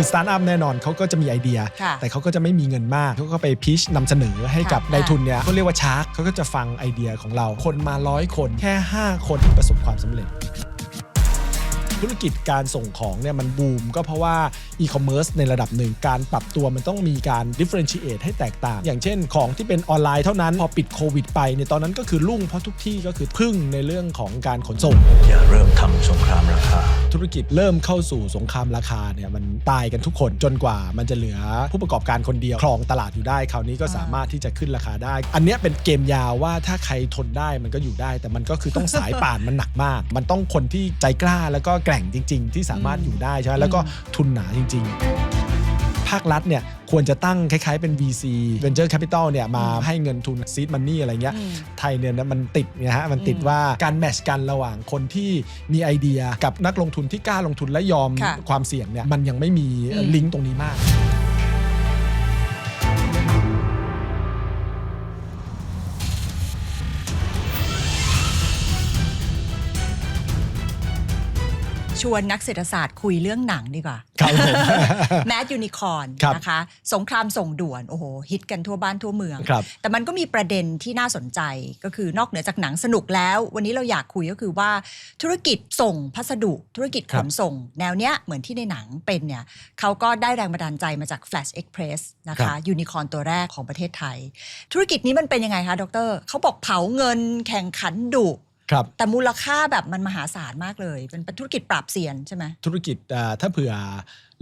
คือสตาร์ทอัพแน่นอนเขาก็จะมีไอเดีย ค่ะแต่เขาก็จะไม่มีเงินมากเขาก็ไปพิชนำเสนอให้กับค่ะนายทุนเนี่ยเขาเรียกว่าชาร์กเขาก็จะฟังไอเดียของเราคนมาร้อยคนแค่ 5 คนที่ประสบความสำเร็จ ธุรกิจการส่งของเนี่ยมันบูมก็เพราะว่าอีคอมเมิร์ซในระดับหนึ่งการปรับตัวมันต้องมีการ differentiate ให้แตกต่าง อย่างเช่นของที่เป็นออนไลน์เท่านั้น พอปิดโควิดไปเนี่ยตอนนั้นก็คือรุ่งเพราะทุกที่ก็คือพึ่งในเรื่องของการขนส่ง อย่าเริ่มทำสงครามราคา ธุรกิจเริ่มเข้าสู่สงครามราคาเนี่ยมันตายกันทุกคนจนกว่ามันจะเหลือผู้ประกอบการคนเดียวครองตลาดอยู่ได้คราวนี้ก็สามารถที่จะขึ้นราคาได้ อันเนี้ยเป็นเกมยาวว่าถ้าใครทนได้มันก็อยู่ได้ แต่มันก็คือต้องสายป่านมันหนักมาก มันต้องคนที่ใจกล้าแล้วก็แกร่งจริง ๆ ที่สามารถอยู่ได้ใช่ไหมแล้วก็ทุนหนาจริง ๆ ภาครัฐเนี่ยควรจะตั้งคล้าย ๆ เป็น VC Venture Capital เนี่ยมาให้เงินทุน Seed Money อะไรเงี้ยอืมไทยเนี่ยนะมันติดเนี่ยฮะ มันติดอืมว่าการแมทช์กันระหว่างคนที่มีไอเดียกับนักลงทุนที่กล้าลงทุนและยอมค่ะความเสี่ยงเนี่ยมันยังไม่มีอืมลิงก์ตรงนี้มาก วนนักเศรษฐศาสตร์คุยเรื่องหนังดีกว่า ครับผม แมดยูนิคอนครับนะคะ สงครามส่งด่วนโอ้โหฮิตกันทั่วบ้านทั่วเมือง ครับแต่มันก็มีประเด็นที่น่าสนใจก็คือนอกเหนือจากหนังสนุกแล้ว วันนี้เราอยากคุยก็คือว่าธุรกิจส่งพัสดุธุรกิจขนส่ง แนวเนี้ยเหมือนที่ในหนังเป็นเนี่ยเขาก็ได้แรงบันดาลใจมาจาก Flash Express นะครัคะ บ ยูนิคอนตัวแรกของประเทศไทย ธุรกิจนี้มันเป็นยังไงคะดรเขาบอกเผาเงินแข่งขันดุ ครับ แต่มูลค่าแบบมันมหาศาลมากเลยเป็นเป็นธุรกิจปราบเซียนใช่ไหมธุรกิจอ่าถ้าเผื่อ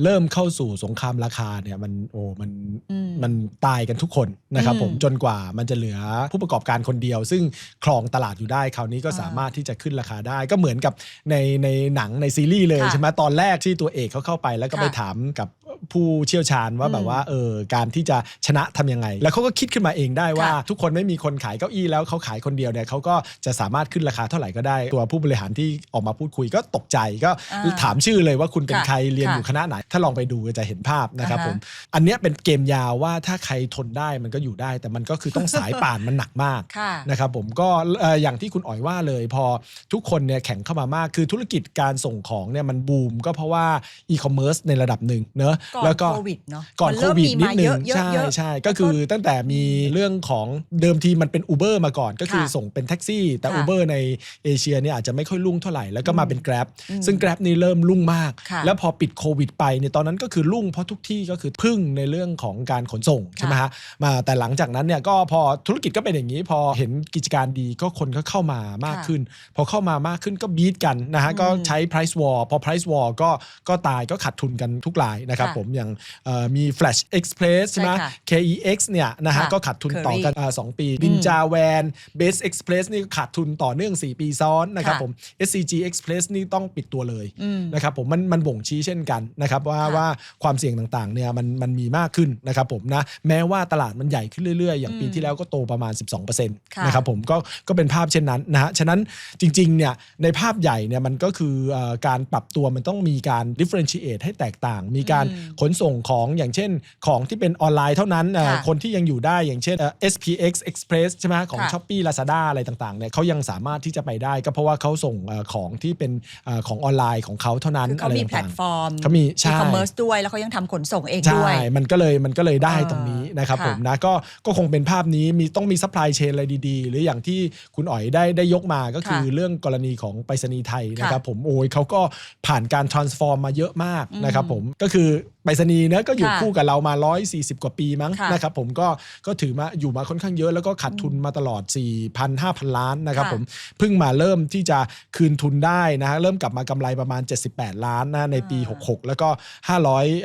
เริ่มเข้าสู่สงครามราคาเนี่ยมันโอ้มันอืม มันตายกันทุกคนนะครับอืมผมจนกว่ามันจะเหลือผู้ประกอบการคนเดียว ซึ่งครองตลาดอยู่ได้คราวนี้ก็อ่าสามารถที่จะขึ้นราคาได้ ก็เหมือนกับในในหนังในซีรีส์เลยค่ะใช่ไหมตอนแรกที่ตัวเอกเขาเข้าไปแล้วก็ค่ะไปถามกับผู้เชี่ยวชาญว่าอืมแบบว่าเออการที่จะชนะทำยังไง แล้วเขาก็คิดขึ้นมาเองได้ว่าค่ะทุกคนไม่มีคนขายเก้าอี้แล้วเขาขายคนเดียวเนี่ยเขาก็จะสามารถขึ้นราคาเท่าไหร่ก็ได้ ตัวผู้บริหารที่ออกมาพูดคุยก็ตกใจก็อ่าถามชื่อเลยว่าคุณเป็นค่ะใครเรียนค่ะอยู่คณะไหน ถ้าลองไปดูก็จะเห็นภาพนะครับอ่าฮะผมอันเนี้ยเป็นเกมยาวว่าถ้าใครทนได้มันก็อยู่ได้ แต่มันก็คือต้องสายป่านมันหนักมากค่ะนะครับผมก็เอ่ออย่างที่คุณอ๋อยว่าเลย พอทุกคนเนี่ยแข่งเข้ามามากคือธุรกิจการส่งของเนี่ยมันบูมก็เพราะว่าอีคอมเมิร์ซในระดับหนึ่งเนอะก่อนแล้วก็โควิดเนอะก่อนมันโคเริ่มวิดมีนิดมานึเยงอะเยอะใช่เยอะใช่ก็คือตั้งแต่มีเรื่องของเดิมทีมันเป็น Uber มาก่อน ก็คือค่ะส่งเป็นแท็กซี่ แต่ค่ะ Uber ในเอเชียเนี่ยอาจจะไม่ค่อยรุ่งเท่าไหร่แล้วก็มาเป็น Grab อืมซึ่ง Grab นี่เริ่มรุ่งมากค่ะแล้วพอปิดโควิดไปเนี่ยตอนนั้นก็คือรุ่งเพราะทุกที่ก็คือพึ่งในเรื่องของการขนส่งใช่ไหมฮะมาแต่หลังจากนั้นเนี่ยก็พอธุรกิจก็เป็นอย่างนี้ พอเห็นกิจการดีก็คนก็เข้ามามากค่ะขึ้น พอเข้ามามากขึ้นก็บีทกันนะฮะอืมก็ใช้ price war พอ price war ก็ก็ตายก็ขาดทุนกันทุกรายนะครับค่ะผมอย่างเอ่อมี Flash Express ใช่ไหมใช่ค่ะ KEX เนี่ยนะฮะค่ะก็ขาดทุนต่อกัน Curry อ่าสองปี Ninja Van Base Express นี่ก็ขาดทุนต่อเนื่อง 4 ปีซ้อนนะครับค่ะผม SCG Express นี่ต้องปิดตัวเลยอืมนะครับผมมันมันบ่งชี้เช่นกันนะครับว่าค่ะว่าความเสี่ยงต่างๆเนี่ยมันมันมีมากขึ้นนะครับผมนะแม้ว่าตลาดมันใหญ่ขึ้นเรื่อยๆ อย่างปีอืมที่แล้วก็โตประมาณ 12%ค่ะนะครับผมก็ก็เป็นภาพเช่นนั้นนะฮะฉะนั้นจริงๆเนี่ยในภาพใหญ่เนี่ยมันก็คือเอ่อการปรับตัวมันต้องมีการ differentiate ให้แตกต่าง มีการอืมขนส่งของอย่างเช่นของที่เป็นออนไลน์เท่านั้นเอ่อค่ะคนที่ยังอยู่ได้อย่างเช่นเอ่อ SPX Express ใช่ไหมของ ค่ะ Shopee Lazada อะไรต่างๆเนี่ยเขายังสามารถที่จะไปได้ ก็เพราะว่าเขาส่งเอ่อของที่เป็นเอ่อของออนไลน์ของเขาเท่านั้นคือเขาอะไรมีแพลต่างตๆฟอร์มเขามีใช่ คอมเมิร์ซด้วย แล้วเขายังทำขนส่งเองใช่ด้วย มันก็เลยมันก็เลยได้เออตรงนี้นะครับค่ะผมนะก็ก็คงเป็นภาพนี้มีต้องมีซัพพลายเชนอะไรดีๆ หรืออย่างที่คุณอ๋อยได้ได้ยกมาก็คือค่ะเรื่องกรณีของไปรษณีย์ไทยนะครับค่ะผมโอ้ยเขาก็ผ่านการ transform มาเยอะมากอืมนะครับผมก็คือไปรษณีย์เนะก็อยู่ค่ะคู่กับเรามา 140 กว่าปีมั้งค่ะนะครับผมก็ก็ถือมาอยู่มาค่อนข้างเยอะแล้วก็ขาดทุนมาตลอด 4,000 5,000 ล้านนะครับค่ะผมเพิ่งมาเริ่มที่จะคืนทุนได้นะฮะเริ่มกลับมากำไรประมาณ 78 ล้านนะในปีอ่า66 แล้วก็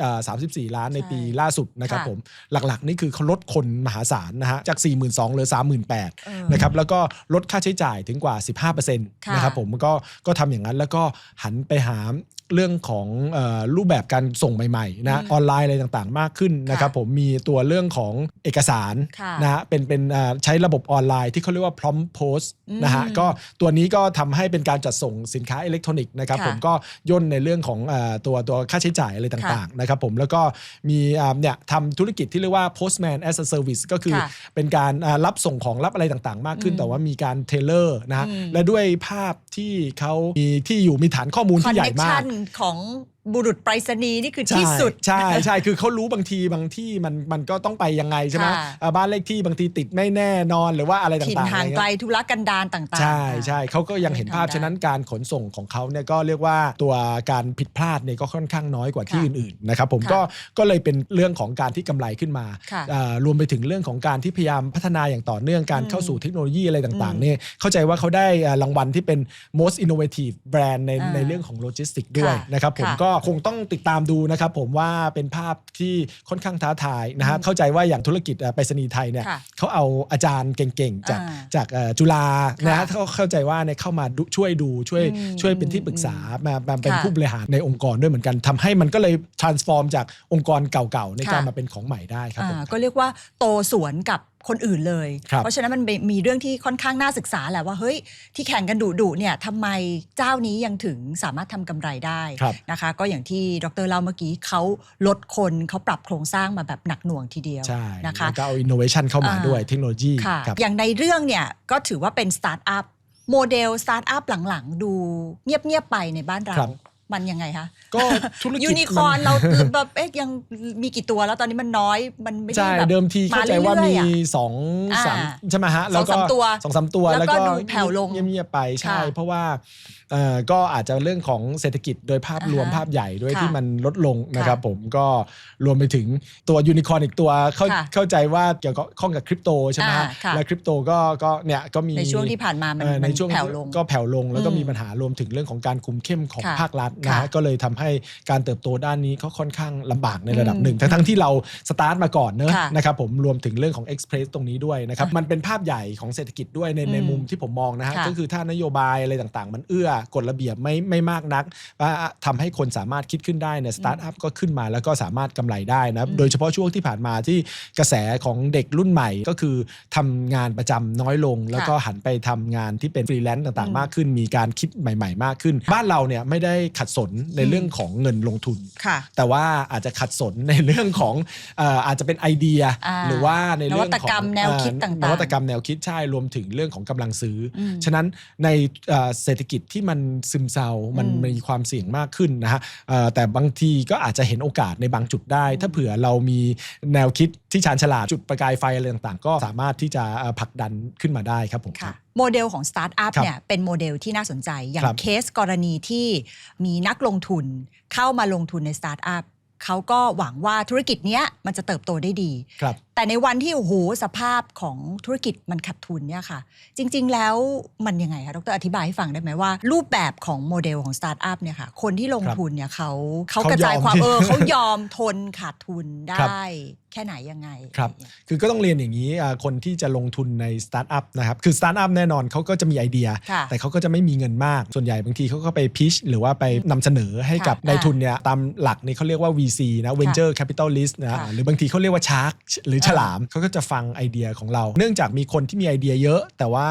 534 ล้านในปีใช่ล่าสุดนะครับค่ะผมหลักๆนี่คือเขาลดคนมหาศาลนะฮะจาก 42,000เหลือเออ38,000นะครับแล้วก็ลดค่าใช้จ่ายถึงกว่า 15%นะครับผมก็ก็ทำอย่างนั้นแล้วก็หันไปหาเรื่องของเออรูปแบบการส่งใหม่ๆนะอืมออนไลน์อะไรต่างๆ มากขึ้นนะครับค่ะผมมีตัวเรื่องของเอกสารค่ะนะฮะเป็นเป็นเอ่อใช้ระบบออนไลน์ที่เขาเรียกว่า prompt post อืมนะฮะก็ตัวนี้ก็ทำให้เป็นการจัดส่งสินค้าอิเล็กทรอนิกส์นะครับค่ะผมก็ย่นในเรื่องของเออตัวตัวค่าใช้จ่ายอะไรต่างๆนะครับผมแล้วก็มีอ่าเนี่ยทำธุรกิจที่เรียกว่า postman as a service ก็คือค่ะเป็นการอ่ารับส่งของรับอะไรต่างๆ มากขึ้นอืมแต่ว่ามีการเทเลอร์นะฮะอืมและด้วยภาพที่เขามีที่อยู่มีฐานข้อมูลคอนที่ใหเนญ่คมาชักนของ บุรุษไปรษณีย์นี่คือใช่ที่สุด ใช่ใช่คือเขารู้บางทีบางที่มันมันก็ต้องไปยังไงใช่ไหมค่ะอ่าบ้านเลขที่บางทีติดไม่แน่นอนหรือว่าอะไรต่างๆถิ่นห่างอะไรเงี้ยไกลธุรกันดารต่างๆ ใช่ใช่เขาก็ยังเห็นภาพทำได้ฉะนั้นการขนส่งของเขาเนี่ยก็เรียกว่าตัวการผิดพลาดเนี่ยก็ค่อนข้างน้อยกว่าที่ค่ะอื่นๆนะครับผมค่ะก็ก็เลยเป็นเรื่องของการที่กำไรขึ้นมาค่ะอ่ารวมไปถึงเรื่องของการที่พยายามพัฒนาอย่างต่อเนื่องการอืมเข้าสู่เทคโนโลยีอะไรต่างอืมๆเนี่ยเข้าใจว่าเขาได้อ่ารางวัลที่เป็น most innovative brand ในอ่าในเรื่องของโลจิสติกด้วยค่ะนะครับผมค่ะก็คงต้องติดตามดูนะครับผมว่าเป็นภาพที่ค่อนข้างท้าทายนะฮะอืมเข้าใจว่าอย่างธุรกิจอะไปรษณีย์ไทยเนี่ยค่ะเขาเอาอาจารย์เก่งๆ จากอ่าจากเอ่อจุฬานะค่ะฮะเขาเข้าใจว่าเนี่ยเข้ามาดูช่วยดูช่วยอืมช่วยเป็นที่ปรึกษามามาเป็นค่ะผู้บริหารในองค์กรด้วยเหมือนกันทำให้มันก็เลย transform จากองค์กรเก่าๆในการค่ะ มาเป็นของใหม่ได้ครับผม อ่าก็เรียกว่าโตสวนกับ คนอื่นเลยครับเพราะฉะนั้นมันมีเรื่องที่ค่อนข้างน่าศึกษาแหละว่าเฮ้ยที่แข่งกันดุดุๆเนี่ยทำไมเจ้านี้ยังถึงสามารถทำกำไรได้ครับนะคะ ก็อย่างที่ดรเล่าเมื่อกี้เขาลดคนเขาปรับโครงสร้างมาแบบหนักหน่วงทีเดียวใช่นะคะแล้วก็เอา innovation เข้ามาอ่าด้วยเทคโนโลยีค่ะครับอย่างในเรื่องเนี่ยก็ถือว่าเป็นสตาร์ทอัพโมเดลสตาร์ทอัพหลังๆ ดูเงียบๆไปในบ้านเราครับ มันยังไงคะก็ธุรกิจยูนิคอร์นมัเราแบบเอ๊ะยังมีกี่ตัวแล้วตอนนี้มันน้อยมันไม่ได้ใช่แบบเดิมทีเข้าใจว่ามีเรื่อยๆอะสองสามอ่าใช่ไหมฮะแล้วก็สองสามตัวสองสามตัวแล้วก็ดูแผ่วลงเงียบๆไปใช่ค่ะเพราะว่าเอ่อก็อาจจะเรื่องของเศรษฐกิจโดยภาพรวมอ่าฮะภาพใหญ่ด้วยค่ะที่มันลดลงนะครับค่ะผมก็รวมไปถึงตัวยูนิคอร์นอีกตัวเข้าค่ะเข้าใจว่าเกี่ยวกับข้องกับคริปโตใช่ไหมฮะอ่าค่ะและคริปโตก็ก็เนี่ยก็มีในช่วงที่ผ่านมามันเอ่อมัในนช่วงแผ่วลงก็แผ่วลงแล้วก็อืมมีปัญหารวมถึงเรื่องของการคุมเข้มของค่ะภาครัฐนะฮะค่ะก็เลยทำให้การเติบโตด้านนี้เขาค่อนข้างลำบากในระดับอืมหนึ่งทั้งทั้งที่เราสตาร์ทมาก่อนเนอะค่ะนะครับผมรวมถึงเรื่องของ Express ตรงนี้ด้วยนะครับอะมันเป็นภาพใหญ่ของเศรษฐกิจด้วยในในอืมมุมที่ผมมองนะฮะค่ะก็คือถ้านโยบายอะไรต่างๆ มันเอื้อกฎระเบียบไม่ไม่มากนักว่าทำให้คนสามารถคิดขึ้นได้เนี่ยสตาร์ทอัพก็ขึ้นมาแล้วก็สามารถกำไรได้นะอืมโดยเฉพาะช่วงที่ผ่านมาที่กระแสของเด็กรุ่นใหม่ก็คือทำงานประจำน้อยลง แล้วก็หันไปทำงานที่เป็นฟรีแลนซ์ต่างอืมๆมากขึ้น มีการคิดใหม่ ๆ มากขึ้น บ้านเราเนี่ยไม่ได้ขัดสนในเรื่องของเงินลงทุนค่ะแต่ว่าอาจจะขัดสนในเรื่องของเอ่ออาจจะเป็นไอเดียอ่าหรือว่าในเรื่องนวัตของกรรมแนวคิดเอ่อต่างๆนวัตกรรมแนวคิดใช่รวมถึงเรื่องของกำลังซื้ออมฉะนั้นในเอ่อเศรษฐกิจที่มันซึมเซา มันอืมมีความเสี่ยงมากขึ้นนะฮะเอ่อแต่บางทีก็อาจจะเห็นโอกาสในบางจุดได้ ถ้าเผื่อเรามีแนวคิดที่ชาญฉลาดจุดประกายไฟอะไรต่างๆ ก็สามารถที่จะเอ่อผลักดันขึ้นมาได้ครับผมค่ะโมเดลของสตาร์ทอัพครับเนี่ยเป็นโมเดลที่น่าสนใจ อย่าครังบเคสกรณีที่มีนักลงทุนเข้ามาลงทุนในสตาร์ทอัพเขาก็หวังว่าธุรกิจเนี้ยมันจะเติบโตได้ดี ครับแต่ในวันที่โอ้โหสภาพของธุรกิจมันขาดทุนเนี่ยค่ะ จริง ๆ แล้วมันยังไงคะดรอธิบายให้ฟังได้ไหมว่า รูปแบบของโมเดลของสตาร์ทอัพเนี่ยค่ะ คนที่ลงครับทุนเนี่ยเขาเขาเขากระจายยอมความที่เออเขายอมทนขาดทุนไดครับ้แค่ไหนยังไงครับ คือก็ต้องเรียนอย่างนี้อ่าคนที่จะลงทุนในสตาร์ทอัพนะครับ คือสตาร์ทอัพแน่นอนเขาก็จะมีไอเดียค่ะแต่เขาก็จะไม่มีเงินมาก ส่วนใหญ่บางทีเขาก็ไปพิชหรือว่าไปนำเสนอให้กับค่ะนายทุนเนี่ยตามหลักนี่เขาเรียกว่า VC นะ Venture Capitalist นะค่ะหรือบางทีเขาเรียกว่าชาร์กหรืออ่าฉลามเขาก็จะฟังไอเดียของเรา เนื่องจากมีคนที่มีไอเดียเยอะ แต่ว่า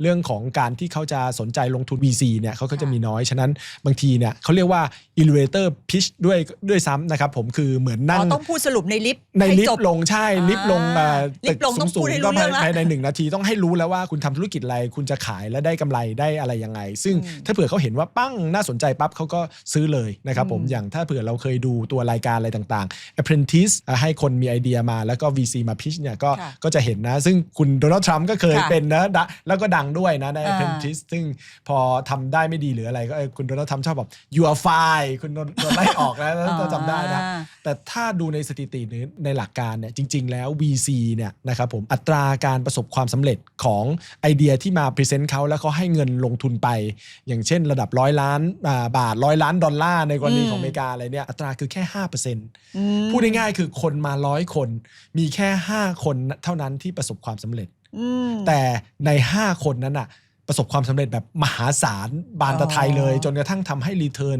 เรื่องของการที่เขาจะสนใจลงทุน VC เนี่ยเขาก็จะมีน้อย ฉะนั้นบางทีเนี่ยเขาเรียกว่า elevator pitch ด้วยด้วยซ้ำนะครับผมคือเหมือนนั่อ๋งอต้องพูดสรุปในลิฟต์ในให้ลิฟจบต์ลงใช่ลิฟต์ลงอ่าเอ่อลิฟต์ลงต้องสูพูดงให้ๆรู้ก็เรื่องละภายในหนึ่งนาทีต้องให้รู้แล้วว่าคุณทำธุรกิจอะไรคุณจะขายและได้กำไรได้อะไรยังไง ซึ่งอืมถ้าเผื่อเขาเห็นว่าปั้งน่าสนใจปั๊บเขาก็ซื้อเลยนะครับผมอืมอย่างถ้าเผื่อเราเคยดูตัวรายการอะไรต่างๆ apprentice อะให้คนมีไอเดียมาแล้วก็ VC มาพิชเนี่ยก็ค่ะก็จะเห็นนะ ซึ่งคุณโดนัลด์ทรัมป์ก็เคยค่ะเป็นนะดะแล้วก็ดังด้วยนะใน อ่า apprentice ซึ่งพอทำได้ไม่ดีหรืออะไรก็เออคุณโดนัลด์ทรัมป์ชอบแบบ you are fine คุณโดนโดนไล่ออกนะถ้าจำได้นะ อ่า แต่ถ้าดูในสถิติหรือในหลักการเนี่ยจริง ๆ แล้ว VC เนี่ยนะครับผมอัตราการประสบความสำเร็จของไอเดียที่มาพรีเซนต์เขาแล้วเขาให้เงินลงทุนไป อย่างเช่นระดับร้อยล้านอ่าบาทร้อยล้านดอลลาร์ในกรณีอืม ของอเมริกาอะไรเนี่ยอัตราคือแค่5%อืมพูดง่ายๆคือคนมาร้อยคน มีแค่5คนเท่านั้นที่ประสบความสำเร็จ อืม แต่ใน 5 คนนั้นอะประสบความสำเร็จแบบมหาศาลบานตะไทยเลย อ๋อจนกระทั่งทำให้รีเทิร์น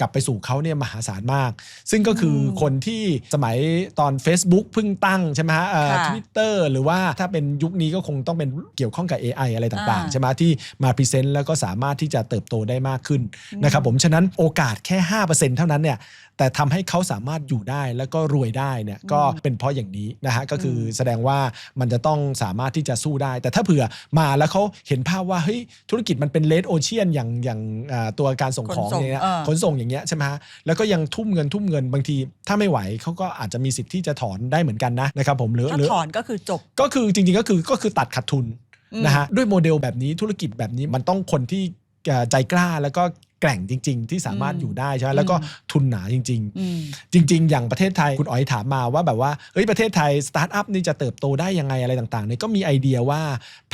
กลับไปสู่เขาเนี่ยมหาศาลมาก ซึ่งก็คืออมคนที่สมัยตอน Facebook เพิ่งตั้งใช่ไหมฮะค่ะทวิตเตอร์หรือว่าถ้าเป็นยุคนี้ก็คงต้องเป็นเกี่ยวข้องกับ AI อะไรต่างๆ อ่า ใช่ไหมที่มาพรีเซนต์แล้วก็สามารถที่จะเติบโตได้มากขึ้นนะครับผมฉะนั้นโอกาสแค่ 5%เท่านั้นเนี่ย แต่ทำให้เขาสามารถอยู่ได้แล้วก็รวยได้เนี่ยก็เป็นเพราะอย่างนี้นะฮะก็คืออมแสดงว่ามันจะต้องสามารถที่จะสู้ได้ แต่ถ้าเผื่อมาแล้วเขาเห็นภาพบว่าเฮ้ยธุรกิจมันเป็นเลดโอเชียนอย่างอย่างอ่าตัวการส่งของขนส่งอย่างเงี้ยเออขนส่งอย่างเงี้ยใช่ไหมฮะแล้วก็ยังทุ่มเงินทุ่มเงินบางที ถ้าไม่ไหวเขาก็อาจจะมีสิทธิ์ที่จะถอนได้เหมือนกันนะนะครับผมหรือถ้าหรือถอนก็คือจบก็คือจริงๆก็คือก็คือตัดขาดทุนอืมนะฮะด้วยโมเดลแบบนี้ธุรกิจแบบนี้มันต้องคนที่เอ่อใจกล้าแล้วก็ แกร่งจริง ๆ ที่สามารถอืมอยู่ได้ใช่ไหมแล้วก็ทุนหนาจริงๆอืมจริง ๆ อย่างประเทศไทยคุณอ๋อยถามมาว่าแบบว่าเฮ้ยประเทศไทยสตาร์ทอัพนี่จะเติบโตได้ยังไงอะไรต่างๆเนี่ยก็มีไอเดียว่า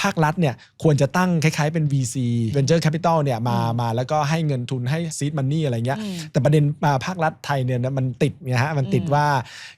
ภาครัฐเนี่ยควรจะตั้งคล้าย ๆ เป็น VC Venture Capital เนี่ยมาอืมมาแล้วก็ให้เงินทุนให้ seed money อะไรเงี้ยอืมแต่ประเด็นมาภาครัฐไทยเนี่ยนะมันติดไงฮะมันติดอืมว่า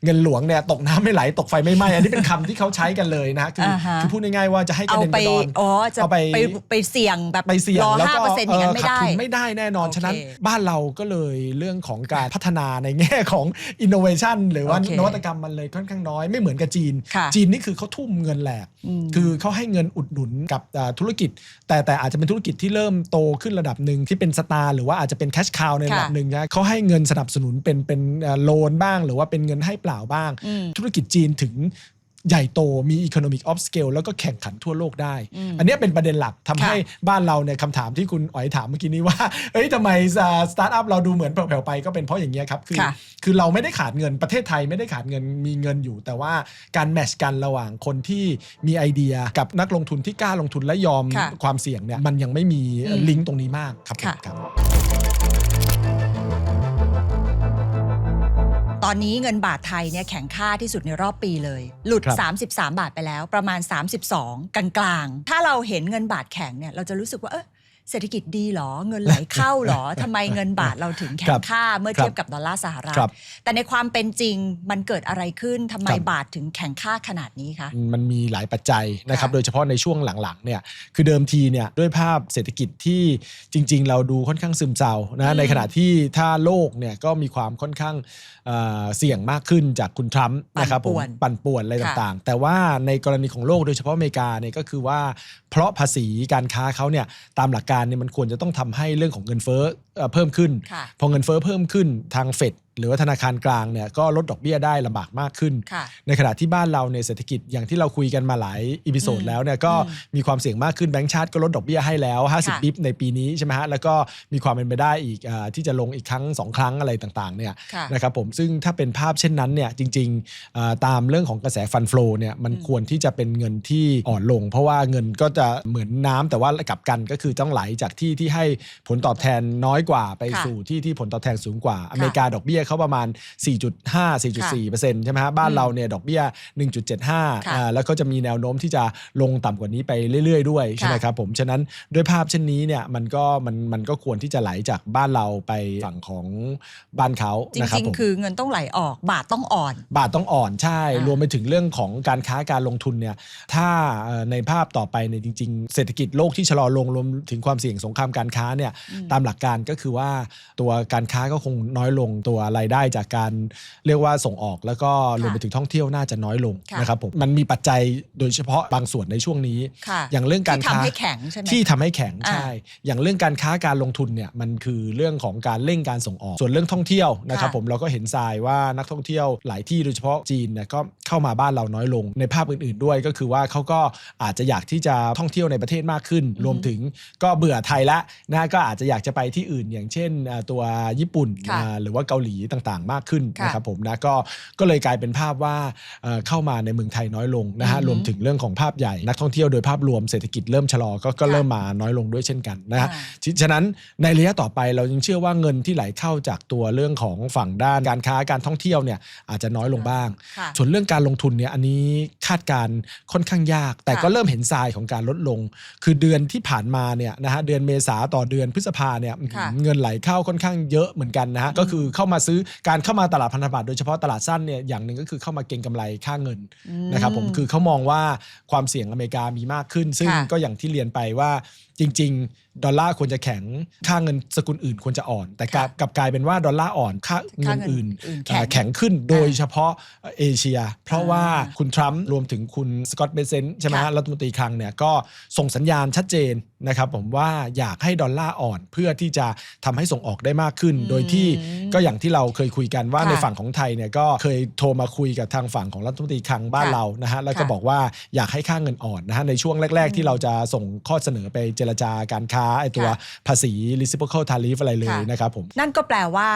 เงินหลวงเนี่ยตกน้ำไม่ไหลตกไฟไม่ไหม้อันนี้เป็นคำที่เขาใช้กันเลยนะฮะคืออ่าฮะคือพูดง่ายๆว่าจะให้กระเอาเด็นไปกระดอนอ๋อจะเอาไปไปไปเสี่ยงแบบไปเสี่ยงรอแล้วห้าก็เปอร์เซ็นต์อย่างนั้นไม่ขาดได้ทุนไม่ได้แน่นอนโอเคฉะนั้นบ้านเราก็เลยเรื่องของการพัฒนาในแง่ของ innovation หรือว่าโอเคนวัตกรรมมันเลยค่อนข้างน้อยไม่เหมือนกับจีนค่ะจีนนี่คือเขาทุ่มเงินแหลกมคือเขาให้เงินอุดหนุนกับอ่าธุรกิจ แต่แต่อาจจะเป็นธุรกิจที่เริ่มโตขึ้นระดับหนึ่งที่เป็นสตาร์หรือว่าอาจจะเป็นแคชคาวในระดับค่ะหนึ่งนะเขาให้เงินสนับสนุนเป็นเป็นโลนบ้าง หรือว่าเป็นเงินให้เปล่าบ้างอืมธุรกิจจีนถึง ใหญ่โตมี economic of scale แล้วก็แข่งขันทั่วโลกได้อืมอันเนี้ยเป็นประเด็นหลักทำค่ะให้บ้านเราเนี่ยคำถามที่คุณอ๋อยถามเมื่อกี้นี้ว่า เอ้ยทำไมสตาร์ทอัพเราดูเหมือนแผ่วๆไปก็เป็นเพราะอย่างเงี้ยครับ คือค่ะคือเราไม่ได้ขาดเงินประเทศไทยไม่ได้ขาดเงินมีเงินอยู่ แต่ว่าการแมทชกันระหว่างคนที่มีไอเดียกับนักลงทุนที่กล้าลงทุนและยอมค่ะความเสี่ยงเนี่ยมันยังไม่มีอืมลิงก์ตรงนี้มากครับผมค่ะครับ ตอนนี้เงินบาทไทยเนี่ยแข็งค่าที่สุดในรอบปีเลย หลุดครับ33 บาทไปแล้วประมาณ 32 กลางๆ ถ้าเราเห็นเงินบาทแข็งเนี่ยเราจะรู้สึกว่าเออ เศรษฐกิจดีเหรอ เงินไหลเข้าเหรอทำไมเงินบาทเราถึงแข็ครังบค่าเมื่อครับเทียบกับดอลลาร์สหรัฐครับแต่ในความเป็นจริงมันเกิดอะไรขึ้นทำไมครับบาทถึงแข็งค่าขนาดนี้คะ มันมีหลายปัจจัยนะครับค่ะโดยเฉพาะในช่วงหลังๆเนี่ย คือเดิมทีเนี่ยด้วยภาพเศรษฐกิจที่จริง ๆ เราดูค่อนข้างซึมเศร้าอืนะมในขณะที่ถ้าโลกเนี่ยก็มีความค่อนข้างเอ่อเสี่ยงมากขึ้นจากคุณทรัมป์นะครับผมปั่นป่วนอะไรค่ะต่างๆ แต่ว่าในกรณีของโลกโดยเฉพาะอเมริกาเนี่ยก็คือว่าเพราะภาษีการค้าเขาเนี่ยตามหลักการเนี่ยมันควรจะต้องทำให้เรื่องของเงินเฟ้อเอ่อเพิ่มขึ้นค่ะพอเงินเฟ้อเพิ่มขึ้นทางเฟด หรือว่าธนาคารกลางเนี่ยก็ลดดอกเบี้ยได้ลำบากมากขึ้นค่ะในขณะที่บ้านเราเนี่ยเศรษฐกิจอย่างที่เราคุยกันมาหลายอีพิโซดอืมแล้วเนี่ยก็อืมมีความเสี่ยงมากขึ้นแบงก์ชาติก็ลดดอกเบี้ยให้แล้วค่ะ50บิปในปีนี้ใช่ไหมฮะแล้วก็มีความเป็นไปได้อีกอาที่จะลงอีกครั้ง 2 ครั้งอะไรต่างๆเนี่ยค่ะนะครับผมซึ่งถ้าเป็นภาพเช่นนั้นเนี่ยจริงๆอ่าตามเรื่องของกระแสฟันฟลอเนี่ยมันอืมควรที่จะเป็นเงินที่อ่อนลง เพราะว่าเงินก็จะเหมือนน้ำแต่ว่ากลับกันก็คือต้องไหลจากที่ที่ให้ผลตอบแทนน้อยกว่าไปค่ะสู่ที่ที่ผลตอบแทนสูงกว่าอเมริกาดอกเบี้ยเขาประมาณ 4.5 4.4ใช่ไหมฮะบ้านเราเนี่ยดอกเบี้ย 1.75ค่ะอ่าแล้วก็จะมีแนวโน้มที่จะลงต่ำกว่านี้ไปเรื่อย ๆ ด้วยใช่ไหมครับผมฉะนั้นด้วยภาพเช่นนี้เนี่ยมันก็มันมันก็ควรที่จะไหลจากบ้านเราไปฝั่งของบ้านเขาจนะครับริงผมๆคือเงินต้องไหลออกบาทต้องอ่อน บาทต้องอ่อนใช่อ่ารรวมไปถึงเรื่องของการค้าการลงทุนเนี่ยถ้าเอ่อในภาพต่อไปเนี่ยจริง ๆ เศรษฐกิจโลกที่ชะลอลงรวมถึงความเสี่ยงสงครามการค้าเนี่ยอืมตามหลักการก็คือว่าตัวการค้าก็คงน้อยลงตัวรายได้จากการเรียกว่าส่งออกแล้วก็รวมไปถึงท่องเที่ยวน่าจะน้อยลงค่ะนะครับผมมันมีปัจจัยโดยเฉพาะบางส่วนในช่วงนี้ค่ะอย่างเรื่องการที่ค้าทำให้แข็งใช่ไหมที่ทำให้แข็งอ่าใช่ อย่างเรื่องการค้าการลงทุนเนี่ยมันคือเรื่องของการเร่งการส่งออก ส่วนเรื่องท่องเที่ยวนะครับค่ะผมเราก็เห็นทรายว่านักท่องเที่ยวหลายที่โดยเฉพาะจีนเนี่ยก็เข้ามาบ้านเราน้อยลง ในภาพอื่น ๆด้วยก็คือว่าเขาก็อาจจะอยากที่จะท่องเที่ยวในประเทศมากขึ้นอือฮึรวมถึงก็เบื่อไทยละนะก็อาจจะอยากจะไปที่อื่น อย่างเช่นอ่าตัวญี่ปุ่นค่ะอ่าหรือว่าเกาหลีต่างๆ มากขึ้นค่ะนะครับผมนะก็ก็เลยกลายเป็นภาพว่าเอ่อเข้ามาในเมืองไทยน้อยลงนะฮะอือฮึรวมถึงเรื่องของภาพใหญ่นักท่องเที่ยวโดยภาพรวมเศรษฐกิจเริ่มชะลอก็ก็ค่ะเริ่มมาน้อยลงด้วยเช่นกันนะฮะอ่าฉะฉะนั้นในระยะต่อไปเรายังเชื่อว่าเงินที่ไหลเข้าจากตัวเรื่องของฝั่งด้านการค้าการท่องเที่ยวเนี่ยอาจจะน้อยลงบ้างค่ะส่วนเรื่องการลงทุนเนี่ยอันนี้คาดการณ์ค่อนข้างยาก แต่ค่ะก็เริ่มเห็นทรายของการลดลง คือเดือนที่ผ่านมาเนี่ยนะฮะเดือนเมษาต่อเดือนพฤษภาเนี่ยค่ะเงินไหลเข้าค่อนข้างเยอะเหมือนกันนะฮะก็คือเข้ามาซื้อการเข้ามาตลาดพันธบัตรโดยเฉพาะตลาดสั้นเนี่ยอย่างหนึ่งก็คือเข้ามาเก็งกำไรค่าเงินนะครับผมคือเขามองว่าความเสี่ยงอเมริกามีมากขึ้น ซึ่งค่ะก็อย่างที่เรียนไปว่า จริง ๆ ดอลลาร์ควรจะแข็งค่าเงินสกุลอื่นควรจะอ่อน แต่กลับค่ะกลับกลายเป็นว่าดอลลาร์อ่อนค่าเงิค่านเงินอื่นอื่นแข็งเอ่อแข็งขึ้นโดยเฉพาะเอเชีย เพราะว่าคุณทรัมป์รวมถึงคุณสกอตต์เบเซนต์ใช่ไหมฮะค่ะรัฐมนตรีคลังเนี่ยก็ส่งสัญญาณชัดเจนนะครับผมว่าอยากให้ดอลลาร์อ่อนเพื่อที่จะทำให้ส่งออกได้มากขึ้น โดยที่ก็อย่างที่เราเคยคุยกันว่าค่ะในฝั่งของไทยเนี่ยก็เคยโทรมาคุยกับทางฝั่งของรัฐมนตรีคลังบ้านค่ะเรานะฮะแล้วก็ค่ะบอกว่าอยากให้ค่าเงินอ่อนนะฮะในช่วงแรก ๆ ที่เราจะส่งข้อเสนอไปเจรจาการค้าไอตัวค่ะภาษี reciprocal tariff อะไรเลยค่ะนะครับผม นั่นก็แปลว่า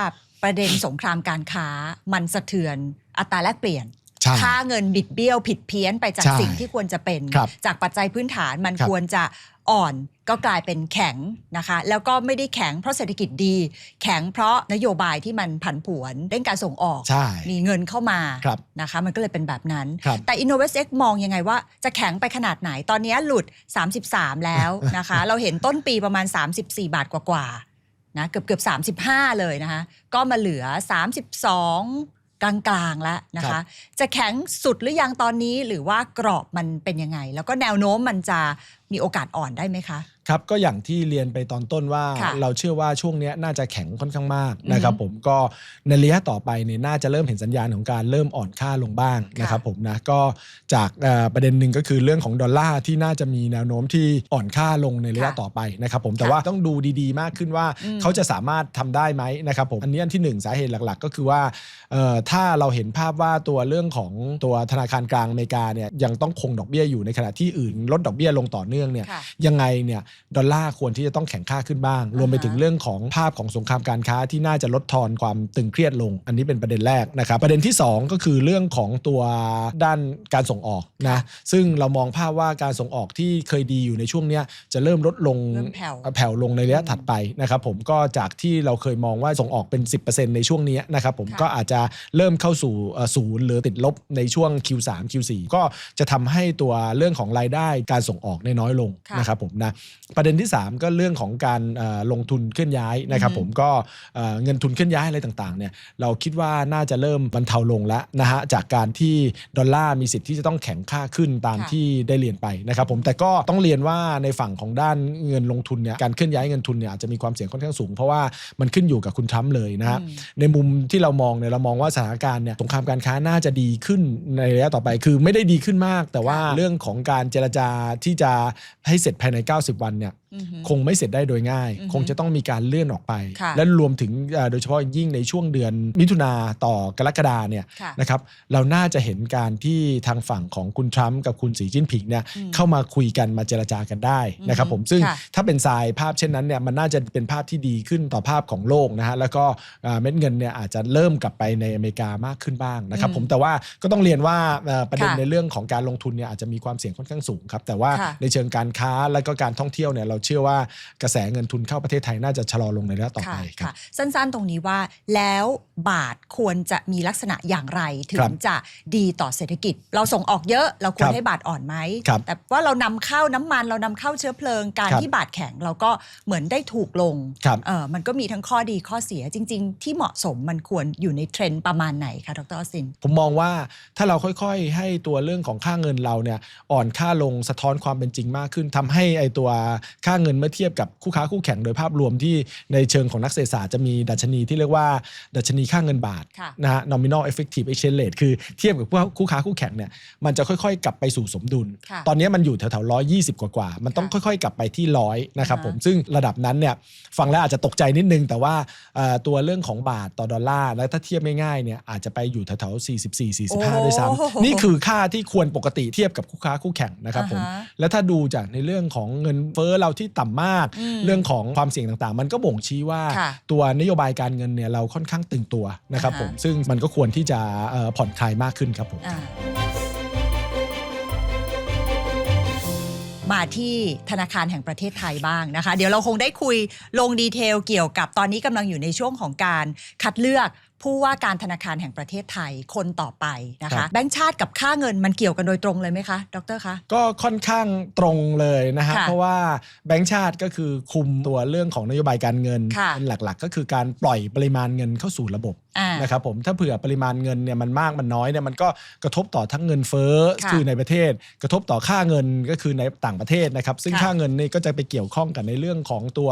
ประเด็นสงครามการค้ามันสะเทือนอัตราแลกเปลี่ยนใช่ ค่าเงินบิดเบี้ยวผิดเพี้ยนไปจากใช่สิ่งที่ควรจะเป็นครับจากปัจจัยพื้นฐานมันครับควรจะอ่อนก็กลายเป็นแข็งนะคะ แล้วก็ไม่ได้แข็งเพราะเศรษฐกิจดี แข็งเพราะนโยบายที่มันผันผวนเร่งการส่งออกใช่มีเงินเข้ามาครับนะคะ มันก็เลยเป็นแบบนั้นครับแต่ InnovestX มองยังไงว่าจะแข็งไปขนาดไหนตอนนี้หลุด 33 แล้วนะคะ เราเห็นต้นปีประมาณ 34 บาทกว่าๆนะเกือบเกือบ35 เลยนะคะ ก็มาเหลือ 32 กลางๆแล้วนะครัคะบจะแข็งสุดหรือยังตอนนี้หรือว่ากรอบมันเป็นยังไง แล้วก็แนวโน้มมันจะ มีโอกาสอ่อนได้ไหมคะ ครับก็อย่างที่เรียนไปตอนต้นว่าค่ะเราเชื่อว่าช่วงเนี้ยน่าจะแข็งค่อนข้างมากอือฮึนะครับผมก็ในระยะต่อไปเนี่ยน่าจะเริ่มเห็นสัญญาณของการเริ่มอ่อนค่าลงบ้างค่ะนะครับผมนะก็จากเอ่อประเด็นหนึ่งก็คือเรื่องของดอลลาร์ที่น่าจะมีแนวโน้มที่อ่อนค่าลงในระยะค่ะต่อไปนะครับผมแต่ค่ะว่าต้องดูดีๆ มากขึ้นว่าอืมเขาจะสามารถทำได้ไหมนะครับผมอันนี้อันที่หนึ่งสาเหตุหลักๆ ก็คือว่าเอ่อถ้าเราเห็นภาพว่าตัวเรื่องของตัวธนาคารกลางอเมริกาเนี่ยยังต้องคงดอกเบี้ยอยู่ในขณะที่อื่นลดดอกเบี้ยลงต่อเนื่องเนี่ยค่ะยังไงเนี่ยดอลลาร์ควรที่จะต้องแข็งค่าขึ้นบ้าง รวมไปถึงเรื่องของภาพของสงครามการค้าที่น่าจะลดทอนความตึงเครียดลง อันนี้เป็นประเด็นแรกนะครับประเด็นที่ 2 ก็คือเรื่องของตัวด้านการส่งออกนะซึ่งเรามองภาพว่าการส่งออกที่เคยดีอยู่ในช่วงเนี้ยจะเริ่มลดลงเริ่มแผ่วแผ่วลงในระยะถัดไปนะครับผมก็จากที่เราเคยมองว่าส่งออกเป็น 10%ในช่วงนี้นะครับผมค่ะก็อาจจะเริ่มเข้าสู่เอ่อศูนย์หรือติดลบในช่วง Q3 Q4 ก็จะทำให้ตัวเรื่องของรายได้การส่งออกเนี่ยน้อยลงค่ะนะครับผมนะประเด็นที่ 3 ก็เรื่องของการเอ่อลงทุนเคลื่อนย้ายนะครับอือฮึผมก็เอ่อเงินทุนเคลื่อนย้ายอะไรต่างๆเนี่ยเราคิดว่าน่าจะเริ่มบรรเทาลงแล้วนะฮะจากการที่ดอลลาร์มีสิทธิ์ที่จะต้องแข็งค่าขึ้นตามค่ะที่ได้เรียนไปนะครับผมแต่ก็ต้องเรียนว่าในฝั่งของด้านเงินลงทุนเนี่ยการเคลื่อนย้ายเงินทุนเนี่ยอาจจะมีความเสี่ยงค่อนข้างสูง เพราะว่ามันขึ้นอยู่กับคุณทรัมป์เลยนะฮะอืมในมุมที่เรามองเนี่ยเรามองว่าสถานการณ์เนี่ยสงครามการค้าน่าจะดีขึ้นในระยะต่อไป คือไม่ได้ดีขึ้นมาก แต่ว่าค่ะเรื่องของการเจรจาที่จะให้เสร็จภายใน 90 วันเนี่ย คงไม่เสร็จได้โดยง่ายอือฮึคงจะต้องมีการเลื่อนออกไปค่ะและรวมถึงเอ่อโดยเฉพาะอย่างยิ่งในช่วงเดือนมิถุนาต่อกรกฎาเนี่ยค่ะนะครับเราน่าจะเห็นการที่ทางฝั่งของคุณทรัมป์กับคุณสีจิ้นผิงเนี่ยอืมเข้ามาคุยกันมาเจรจากันได้นะครับผมซึ่งค่ะถ้าเป็นทรายภาพเช่นนั้นเนี่ยมันน่าจะเป็นภาพที่ดีขึ้นต่อภาพของโลกนะฮะแล้วก็เอ่อเม็ดเงินเนี่ยอาจจะเริ่มกลับไปในอเมริกามากขึ้นบ้างนะครับอืมผมแต่ว่าก็ต้องเรียนว่าเอ่อประเด็นค่ะในเรื่องของการลงทุนเนี่ยอาจจะมีความเสี่ยงค่อนข้างสูงครับแต่ว่าค่ะในเชิงการค้าและก็การท่องเที่ยวเนี่ยเราเชื่อว่ากระแสเงินทุนเข้าประเทศไทยน่าจะชะลอลงในระยะต่อไปครับค่ะสั้นๆ ตรงนี้ว่าแล้วบาทควรจะมีลักษณะอย่างไรถึครังบจะดีต่อเศรษฐกิจ เราส่งออกเยอะเราควครรับให้บาทอ่อนไหมครับแต่ว่าเรานำเข้าน้ำมันเรานำเข้าเชื้อเพลิงการครับที่บาทแข็งเราก็เหมือนได้ถูกลงครับเออมันก็มีทั้งข้อดีข้อเสียจริง ๆ ที่เหมาะสมมันควรอยู่ในเทรนด์ประมาณไหนคะดรออสซิน ผมมองว่าถ้าเราค่อยๆ ให้ตัวเรื่องของค่าเงินเราเนี่ยอ่อนค่าลงสะท้อนความเป็นจริงมากขึ้นทำให้ไอตัวค่าเงินเมื่อเทียบกับคู่ค้าคู่แข่งโดยภาพรวมที่ในเชิงของนักเศรษฐศาสตร์จะมีดัชนีที่เรียกว่า ดัชนีค่าเงินบาทค่ะ นะฮะ nominal effective exchange rate คือเทียบกับคู่ค้าคู่แข่งเนี่ยมันจะค่อยๆ กลับไปสู่สมดุล ค่ะตอนนี้มันอยู่แถวๆร้อยยี่สิบกว่าๆมันต้องค่ะค่อยๆ กลับไปที่ร้อยนะครับอ่าฮะ ผมซึ่งระดับนั้นเนี่ยฟังแล้วอาจจะตกใจนิดนึง แต่ว่าเอ่อตัวเรื่องของบาทต่อดอลลาร์แล้วถ้าเทียบง่ายๆเนี่ยอาจจะไปอยู่แถวๆ44 45ด้วยซ้ำนี่คือค่าที่ควรปกติเทียบกับคู่ค้าคู่แข่งนะครับผม อ่าฮะ แล้วถ้าดูจากในเรื่องของเงินเฟ้อเราที่ต่ำมากอืมเรื่องของความเสี่ยงต่างๆ มันก็บ่งชี้ว่าค่ะตัวนโยบายการเงินเนี่ยเราค่อนข้างตึงตัวนะครับอ่าฮะผมซึ่งมันก็ควรที่จะเอ่อผ่อนคลายมากขึ้นครับผมอ่ามาที่ธนาคารแห่งประเทศไทยบ้างนะคะ เดี๋ยวเราคงได้คุยลงดีเทลเกี่ยวกับตอนนี้กำลังอยู่ในช่วงของการคัดเลือก ผู้ว่าการธนาคารแห่งประเทศไทยคนต่อไปนะครัคะ บ แบงก์ชาติกับค่าเงินมันเกี่ยวกันโดยตรงเลยไหมคะ ดรคะ ก็ค่อนข้างตรงเลยนะฮะค่ะเพราะว่าแบงก์ชาติก็คือคุมตัวเรื่องของนโยบายการเงินค่ะ เป็นหลักๆ ก็คือการปล่อยปริมาณเงินเข้าสู่ระบบอ่า นะครับผมถ้าเผื่อปริมาณเงินเนี่ยมันมากมันน้อยเนี่ยมันก็กระทบต่อทั้งเงินเฟ้อค่ะคือในประเทศ กระทบต่อค่าเงินก็คือในต่างประเทศนะครับ ซึ่งค่ะ ค่าเงินนี่ก็จะไปเกี่ยวข้องกับในเรื่องของตัว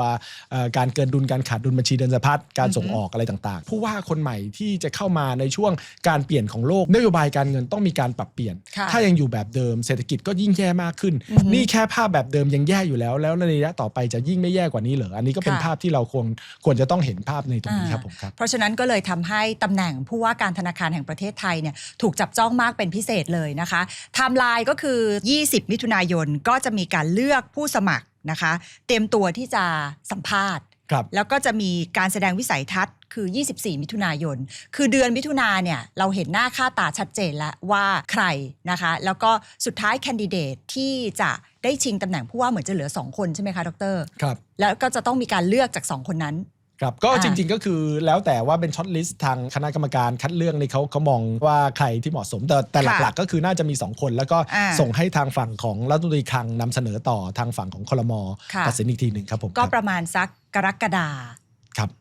เอ่อการเกินดุลการขาดดุลบัญชีเดินสะพัดการส่งออกอะไรต่างๆ ผู้ว่าคนใหม่ที่จะเข้ามาในช่วงการเปลี่ยนของโลกนโยบายการเงินต้องมีการปรับเปลี่ยนค่ะถ้ายังอยู่แบบเดิมเศรษฐกิจก็ยิ่งแย่มากขึ้นอือฮึนี่แค่ภาพแบบเดิมยังแย่อยู่แล้ว แล้วในระยะต่อไปจะยิ่งไม่แย่กว่านี้เหรออันนี้ก็เป็นค่ะภาพที่เราควรควรจะต้องเห็นภาพในตรงนี้อ่าครับผมครับเพราะฉะนั้นก็เลยทำให้ตำแหน่งผู้ว่าการธนาคารแห่งประเทศไทยเนี่ยถูกจับจ้องมากเป็นพิเศษเลยนะคะไทม์ไลน์ก็คือ 20 มิถุนายนก็จะมีการเลือกผู้สมัครนะคะ เตรียมตัวที่จะสัมภาษณ์ครับแล้วก็จะมีการแสดงวิสัยทัศน์ คือ 24 มิถุนายน คือเดือนมิถุนาเนี่ยเราเห็นหน้าค่าตาชัดเจนแล้วว่าใครนะคะ แล้วก็สุดท้ายแคนดิเดตที่จะได้ชิงตำแหน่งผู้ว่าเหมือนจะเหลือ 2 คนใช่ไหมคะดรครับแล้วก็จะต้องมีการเลือกจาก 2 คนนั้นครับก็อ่าจริงๆก็คือแล้วแต่ว่าเป็นช็อตลิสต์ทางคณะกรรมการคัดเลือกในเขาเขามองว่าใครที่เหมาะสมแต่แต่หลักๆ ก็คือน่าจะมี 2 คน แล้วก็อ่าส่งให้ทางฝั่งของรัฐมนตรีคลังนำเสนอต่อทางฝั่งของคลมค่ะตัดสินอีกทีหนึ่งครับผมก็คปรับระมาณสักกรกฎาครับ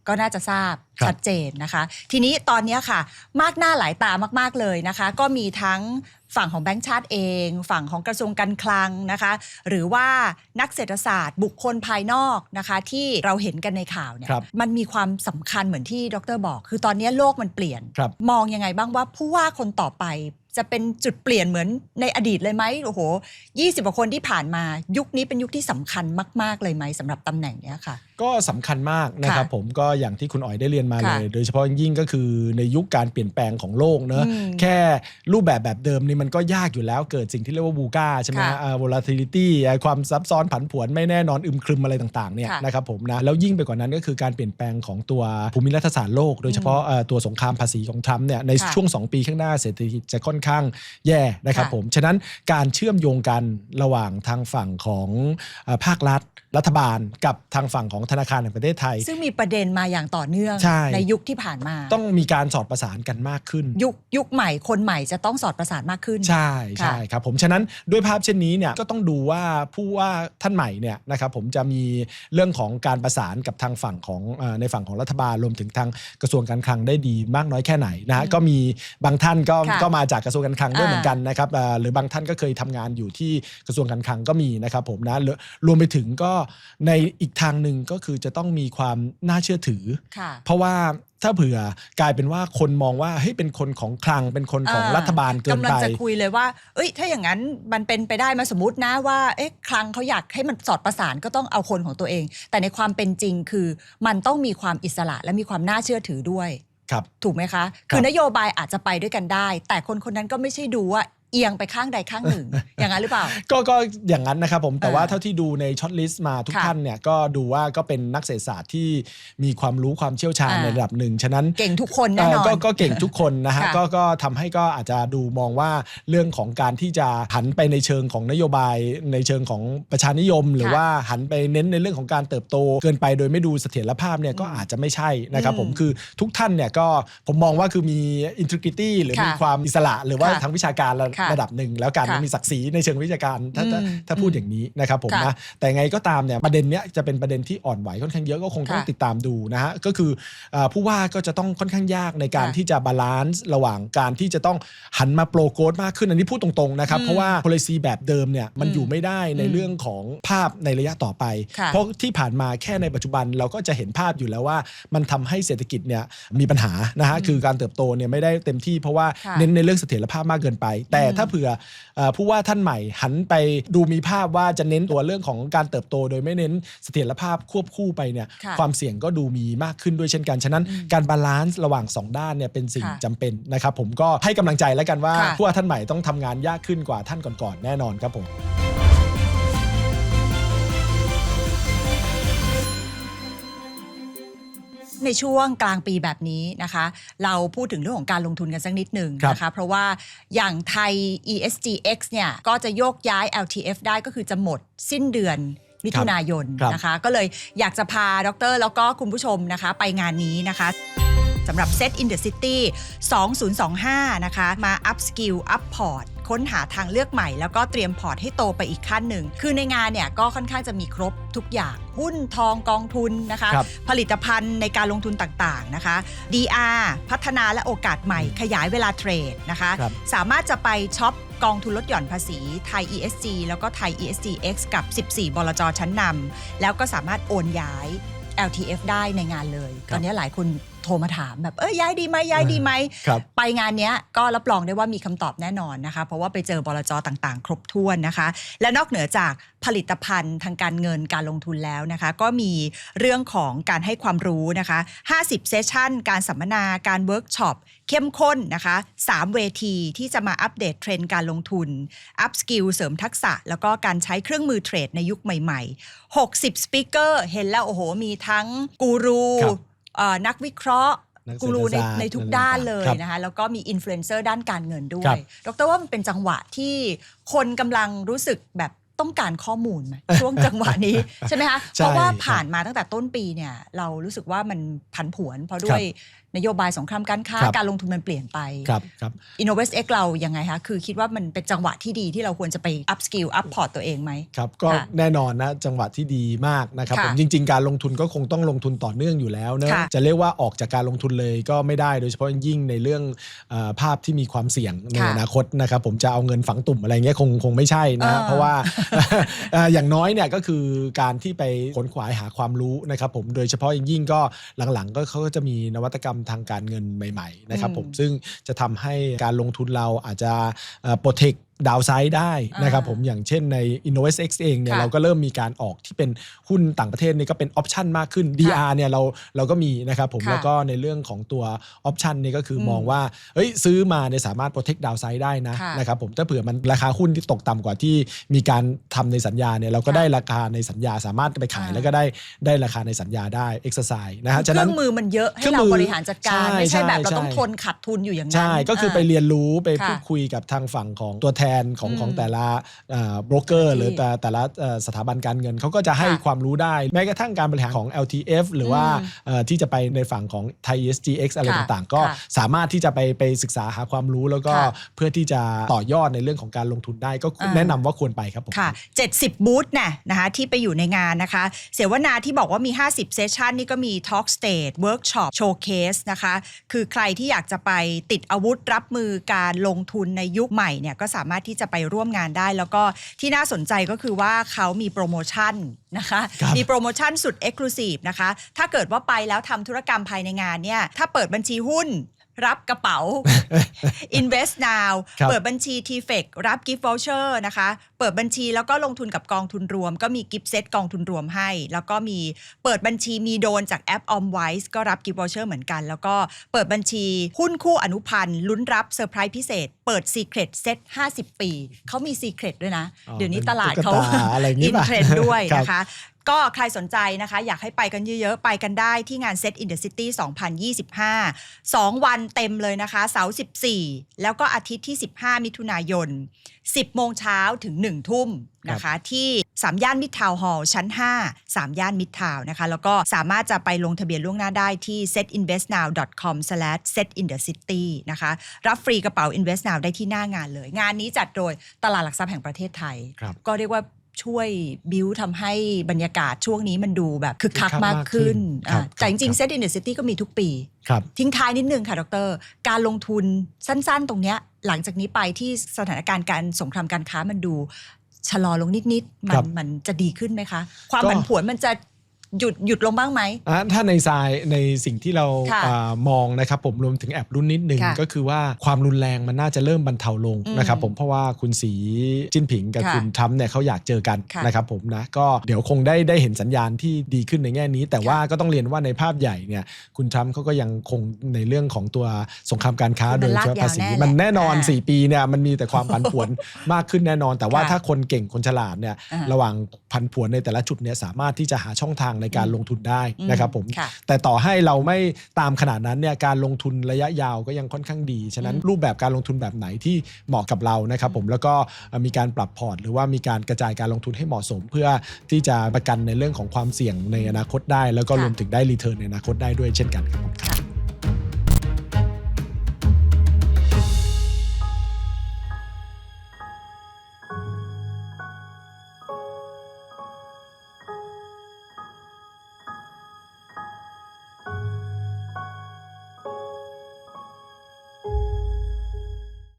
ก็น่าจะทราบครับชัดเจนนะคะ ทีนี้ตอนเนี้ยค่ะ มากหน้าหลายตามากๆเลยนะคะ ก็มีทั้งฝั่งของแบงก์ชาติเอง ฝั่งของกระทรวงการคลังนะคะ หรือว่านักเศรษฐศาสตร์ บุคคลภายนอกนะคะ ที่เราเห็นกันในข่าวเนี่ยครับมันมีความสำคัญเหมือนที่ดรบอก คือตอนนี้โลกมันเปลี่ยนครับมองยังไงบ้างว่าผู้ว่าคนต่อไปจะเป็นจุดเปลี่ยนเหมือนในอดีตเลยไหมโอ้โห 20กว่าคนที่ผ่านมายุคนี้เป็นยุคที่สำคัญมาก ๆ เลยไหมสำหรับตำแหน่งเนี้ยค่ะ ก็สำคัญมากนะครับค่ะผมก็อย่างที่คุณอ๋อยได้เรียนมาเลค่ะยโดยเฉพาะยิ่งก็คือในยุคการเปลี่ยนแปลงของโลกเนอะอืมแค่รูปแบบแบบเดิมนี่มันก็ยากอยู่แล้วเกิดสิ่งที่เรียกว่าบูกาใช่ไหมค่ะฮะอ่า volatility อ่าความซับซ้อนผันผวนไม่แน่นอนอึมครึมอะไรต่างๆเนี่ยค่ะนะครับผมนะแล้วยิ่งไปกว่านั้นก็คือการเปลี่ยนแปลงของตัวภูมิรัฐศาสตร์โลก โดยเฉพาะเอ่อตัวสงครามภาษีของทรัมป์เนี่ยในค่ะช่วง 2 ปีข้างหน้าเศรษฐกิจจะค่อนข้างแย่นะครับค่ะผมฉะนั้นการเชื่อมโยงกันระหว่างทางฝั่งของเอ่อภาครัฐรัฐบาลกับทางฝั่งของธนาคารแห่งประเทศไทย ซึ่งมีประเด็นมาอย่างต่อเนื่องใช่ ยุคที่ผ่านมา ต้องมีการสอดประสานกันมากขึ้น ยุคยุคใหม่คนใหม่จะต้องสอดประสานมากขึ้น ใช่ค่ะ ใช่ครับผมฉะนั้นด้วยภาพเช่นนี้เนี่ยก็ต้องดูว่าผู้ว่าท่านใหม่เนี่ยนะครับผมจะมีเรื่องของการประสานกับทางฝั่งของเออในฝั่งของรัฐบาลรวมถึงทางกระทรวงการคลังได้ดีมากน้อยแค่ไหนนะฮะก็มีบางท่านก็ค่ะก็มาจากกระทรวงการคลังด้วยอ่าเหมือนกันนะครับเอ่อหรือบางท่านก็เคยทำงานอยู่ที่กระทรวงการคลังก็มีนะครับผมนะรวรวมไปถึงก็ในอีกทางหนึ่งก็คือจะต้องมีความน่าเชื่อถือค่ะเพราะว่าถ้าเผื่อกลายเป็นว่าคนมองว่าเฮ้ยเป็นคนของคลังเป็นคนของอ่ารัฐบาลเกินกำลัไปงจะคุยเลยว่า เอ้ย ถ้าอย่างนั้นมันเป็นไปได้มาสมมตินะว่าเอ๊ะคลังเขาอยากให้มันสอดประสานก็ต้องเอาคนของตัวเอง แต่ในความเป็นจริงคือมันต้องมีความอิสระและมีความน่าเชื่อถือด้วยครับถูกไหมคะครับคือนโยบายอาจจะไปด้วยกันได้ แต่คนคนนั้นก็ไม่ใช่ดูว่า เอียงไปข้างใดข้างหนึ่ง อย่างนั้นหรือเปล่า ก็ก็อย่างนั้นนะครับผมแต่เออว่าเท่าที่ดูในช็อตลิสต์มาทุกค่ะท่านเนี่ยก็ดูว่าก็เป็นนักเศรษฐศาสตร์ที่มีความรู้ความเชี่ยวชาญอ่าในระดับหนึ่งฉะนั้นเก่งทุกคนแน่นอนเก็ก็เก่งทุกคนนะฮะค่ะก็ก็ทำให้ก็อาจจะดูมองว่าเรื่องของการที่จะหันไปในเชิงของนโยบาย ในเชิงของประชานิยม หรือค่ะว่าหันไปเน้นในเรื่องของการเติบโต เกินไปโดยไม่ดูเสถียรภาพเนี่ยก็อาจจะไม่ใช่นะครับผมอืมคือทุกท่านเนี่ยก็ผมมองว่าคือมี integrity หรือค่ะมีความอิสระหรือว่าค่ะทางวิชาการระค่ะระดับหนึ่งแล้วกันค่ะมีศักดิ์ศรีในเชิงวิชาการถ้าถ้าอืมถ้าพูดอย่างนี้นะครับผมค่ะนะแต่ไงก็ตามเนี่ยประเด็นเนี้ยจะเป็นประเด็นที่อ่อนไหวค่อนข้างเยอะก็คงต้องค่ะติดตามดูนะฮะก็คือเอ่อผู้ว่าก็จะต้องค่อนข้างยากในการค่ะที่จะบาลานซ์ระหว่างการที่จะต้องหันมาโปรโกดมากขึ้นอันนี้พูดตรงๆนะครับอืมเพราะว่า policy แบบเดิมเนี่ยมันอืมอยู่ไม่ได้ในอืมเรื่องของภาพในระยะต่อไปค่ะเพราะที่ผ่านมาแค่ในปัจจุบันเราก็จะเห็นภาพอยู่แล้วว่า มันทำให้เศรษฐกิจเนี่ยมีปัญหานะฮะคือการเติบโตเนี่ยไม่ได้เต็มที่เพราะว่าค่ะเน้นในเรื่องเสถียรภาพมากเกินไป แต่อืมถ้าเผื่อเอ่อผู้ว่าท่านใหม่หันไปดูมีภาพว่าจะเน้นตัวเรื่องของการเติบโต โดยไม่เน้นเสถียรภาพควบคู่ไปเนี่ยค่ะความเสี่ยงก็ดูมีมากขึ้นด้วยเช่นกัน ฉะนั้นอืมการบาลานซ์ระหว่าง 2 ด้านเนี่ยเป็นสิ่งค่ะจำเป็นนะครับผมก็ให้กำลังใจแล้วกันว่าค่ะผู้ว่าท่านใหม่ต้องทำงานยากขึ้นกว่าท่านก่อนๆแน่นอนครับผม ในช่วงกลางปีแบบนี้นะคะ เราพูดถึงเรื่องของการลงทุนกันสักนิดหนึ่งครับ นะคะ เพราะว่าอย่างไทย ESGX เนี่ยก็จะโยกย้าย LTF ได้ก็คือจะหมดสิ้นเดือนมิถุนายนครับ นะคะ ก็เลยอยากจะพาดรแล้วก็คุณผู้ชมนะคะ ไปงานนี้นะคะ สำหรับ Set in the City 2025 นะคะ มา up skill up port ค้นหาทางเลือกใหม่ แล้วก็เตรียมพอร์ตให้โตไปอีกขั้นหนึ่ง คือในงานเนี่ยก็ค่อนข้างจะมีครบทุกอย่าง หุ้นทองกองทุนนะคะครับผลิตภัณฑ์ในการลงทุนต่างๆนะคะ DR พัฒนาและโอกาสใหม่ ขยายเวลาเทรดนะคะครับสามารถจะไปช็อปกองทุนลดหย่อนภาษีไทย ESG แล้วก็ไทย ESG X กับ 14 บลจชั้นนำแล้วก็สามารถโอนย้าย LTF ได้ในงานเลยครับตอนนี้หลายคนโทรมาถามแบบเอ้ยย้ายดีไหมย้ายดีไหมครับไปงานเนี้ยก็รับรองได้ว่ามีคำตอบแน่นอนนะคะ เพราะว่าไปเจอบลจต่างๆ ครบถ้วนนะคะ และนอกเหนือจากผลิตภัณฑ์ทางการเงินการลงทุนแล้วนะคะ ก็มีเรื่องของการให้ความรู้นะคะ 50 เซสชั่น การสัมมนาการเวิร์กช็อปเข้มข้นนะคะ 3 เวทีที่จะมาอัปเดตเทรนด์การลงทุน อัพสกิลเสริมทักษะ แล้วก็การใช้เครื่องมือเทรดในยุคใหม่ ๆ 60 สปิเกอร์ เห็นแล้วโอ้โห มีทั้งกูรูครับเอ่อ นักวิเคราะห์นักเศรษฐกูรูในศาสตร์ในทุกด้านเลยครับนะคะแล้วก็มีอินฟลูเอนเซอร์ด้านการเงินด้วครัยบดรว่ามันเป็นจังหวะที่คนกำลังรู้สึกแบบต้องการข้อมูลไหมช่วงจังหวะนี้ ใช่ไหมคะใช่เพราะว่าครับผ่านมาตั้งแต่ต้นปีเนี่ย เรารู้สึกว่ามันผันผวน เพราะด้วย นโยบายสงครามการค้า ครับ การลงทุนมันเปลี่ยนไป ครับครับ Innovest X เรายังไงคะคือคิดว่ามันเป็นจังหวะที่ดีที่เราควรจะไป up skill up port ตัวเองไหม ครับก็ค่ะแน่นอนนะจังหวะที่ดีมากนะครับค่ะผมจริง ๆ การลงทุนก็คงต้องลงทุนต่อเนื่องอยู่แล้วเนอะค่ะจะเรียกว่าออกจากการลงทุนเลยก็ไม่ได้โดยเฉพาะยิ่งในเรื่องเออภาพที่มีความเสี่ยงในค่ะอนาคตนะครับผมจะเอาเงินฝังตุ่มอะไรเงี้ยคงคงไม่ใช่นะเออเพราะว่า เอ่ออย่างน้อยเนี่ยก็คือการที่ไปขนขวายหาความรู้นะครับผมโดยเฉพาะอย่างยิ่งก็หลังๆก็เขาก็จะมีนวัตกรรมทางการเงินใหม่ ๆ นะครับผมอืมซึ่งจะทำให้การลงทุนเราอาจจะโปรเทค ดาวไซด์ได้นะครับอ่าผมอย่างเช่นใน Innovest X เองเนี่ยค่ะเราก็เริ่มมีการออกที่เป็นหุ้นต่างประเทศนี่ก็เป็นออปชันมากขึ้น DR เนี่ยเราเราก็มีนะครับผมค่ะแล้วก็ในเรื่องของตัวออปชันนี่ก็คืออมมองว่าเฮ้ยซื้อมาเนี่ยสามารถ protect downside ได้นะค่ะนะครับผมถ้าเผื่อมันราคาหุ้นที่ตกต่ำกว่าที่มีการทำในสัญญาเนี่ยเราก็ค่ะได้ราคาในสัญญาสามารถไปขายอ่าแล้วก็ได้ได้ราคาในสัญญาได้ exercise นะฮะเคฉะรื่นั้อนงมือมันเยอะเคให้รื่องเรามือบริหารจัดการใช่ไม่ใช่แบบเราใช่ต้องทนขาดทุนอยู่อย่างนั้นใช่ก็คือไปเรียนรู้ไปค่ะพูดคุยกับทางฝั่งของตัวแทนของอืมของแต่ละโบรกเกอร์ที่หรือแต่แต่ละเอ่อสถาบันการเงินเขาก็จะให้ค่ะความรู้ได้ แม้กระทั่งการบริหารของ LTF หรือว่าอืมเอ่อที่จะไปในฝั่งของ Thai ESGX อะไรค่ะต่างๆ ก็ค่ะสามารถที่จะไปไปศึกษาหาความรู้แล้วก็ค่ะเพื่อที่จะต่อยอดในเรื่องของการลงทุนได้ก็อ่าแนะนำว่าควรไปครับผมค่ะ 70 บูธน่ะนะคะที่ไปอยู่ในงานนะคะ เสวนาที่บอกว่ามี 50 เซสชันนี่ก็มี Talk Stage Workshop Showcase นะคะ คือใครที่อยากจะไปติดอาวุธรับมือการลงทุนในยุคใหม่เนี่ยก็สามารถที่จะไปร่วมงานได้ แล้วก็ที่น่าสนใจก็คือว่าเขามีโปรโมชั่นนะคะครับมีโปรโมชั่นสุด Exclusive นะคะ ถ้าเกิดว่าไปแล้วทำธุรกรรมภายในงานเนี่ย ถ้าเปิดบัญชีหุ้น รับกระเป๋า Invest Now ครับเปิดบัญชี t f e c รับ Gift Voucher นะคะ เปิดบัญชีแล้วก็ลงทุนกับกองทุนรวม ก็มีกิฟต์เซตกองทุนรวมให้ แล้วก็มีเปิดบัญชีมีโดนจากแอป OmWise ก็รับ Gift Voucher เหมือนกัน แล้วก็เปิดบัญชีหุ้นคู่อนุพันธ์ลุ้นรับเซอร์ไพรส์พิเศษ เปิด Secret Set 50 ปี เขามี Secret ด้วยนะอ๋อเดี๋ยวนี้เป็นตลาดตุ๊กเขาตาอะไรอย่างงี้อินป่ะเทรนด์ด้วยครับนะคะ ก็ใครสนใจนะคะ อยากให้ไปกันเยอะๆ ไปกันได้ที่งาน Set in the City 2025 2 วันเต็มเลยนะคะ เสาร์14 แล้วก็อาทิตย์ที่ 15 มิถุนายน 10 โมงเช้าถึง 1 ทุ่มนะคะ ที่ 3 ย่านมิตรทาวน์ฮอลล์ชั้น 5 3 ย่านมิตรทาวน์นะคะ แล้วก็สามารถจะไปลงทะเบียนล่วงหน้าได้ที่ setinvestnow.com/setinthecity นะคะ รับฟรีกระเป๋า Invest Now ได้ที่หน้างานเลย งานนี้จัดโดยตลาดหลักทรัพย์แห่งประเทศไทยครับก็เรียกว่า ช่วยบิวทำให้บรรยากาศช่วงนี้มันดูแบบคึกคักคึกคักมากขึ้นมากขึ้นครับอ่าแต่จริงครับๆเซตอินเด e ซิตี้ก็มีทุกปีครับทิ้งท้ายนิดนึงค่ะ ดร การลงทุนสั้นๆ ตรงเนี้ยหลังจากนี้ไปที่สถานการณ์การสงครามการค้ามันดูชะลอลงนิดๆ มัครันบมันจะดีขึ้นไหมคะ ความก็ผันผวนมันจะ หยุดหยุดลงบ้างไหม อะถ้าในทรายในสิ่งที่เราค่ะอามองนะครับผมรวมถึงแอบรุ่นนิดนึงค่ะก็คือว่าความรุนแรงมันน่าจะเริ่มบรรเทาลงอืมนะครับผมเพราะว่าคุณสีจิ้นผิงกับค่ะคุณทรัมป์เนี่ยเขาอยากเจอกันค่ะนะครับผมนะก็เดี๋ยวคงได้ได้เห็นสัญญาณที่ดีขึ้นในแง่นี้ แต่ว่าก็ต้องเรียนว่าในภาพใหญ่เนี่ยคุณทรัมป์เขาก็ยังคงในเรื่องของตัวสงครามการค้าคือมันโดยลากเฉพาะภาษียาวแน่แหละมันแน่นอน อ่า4 ปีเนี่ยมันมีแต่ความผันผวน มากขึ้นแน่นอน แต่ว่าค่ะถ้าคนเก่งคนฉลาดเนี่ยอ่า ระหว่างผันผวนในแต่ละจุดเนี่ยสามารถที่จะหาช่องทางในการอืมลงทุนได้นะครับผมค่ะแต่ต่อให้เราไม่ตามขนาดนั้นเนี่ยการลงทุนระยะยาวก็ยังค่อนข้างดี ฉะนั้นอืมรูปแบบการลงทุนแบบไหนที่เหมาะกับเรานะครับผมแล้วก็มีการปรับพอร์ต หรือว่ามีการกระจายการลงทุนให้เหมาะสม เพื่อที่จะประกันในเรื่องของความเสี่ยงในอนาคตได้ แล้วก็ค่ะรวมถึงได้รีเทิร์นในอนาคตได้ด้วยเช่นกันครับผมค่ะ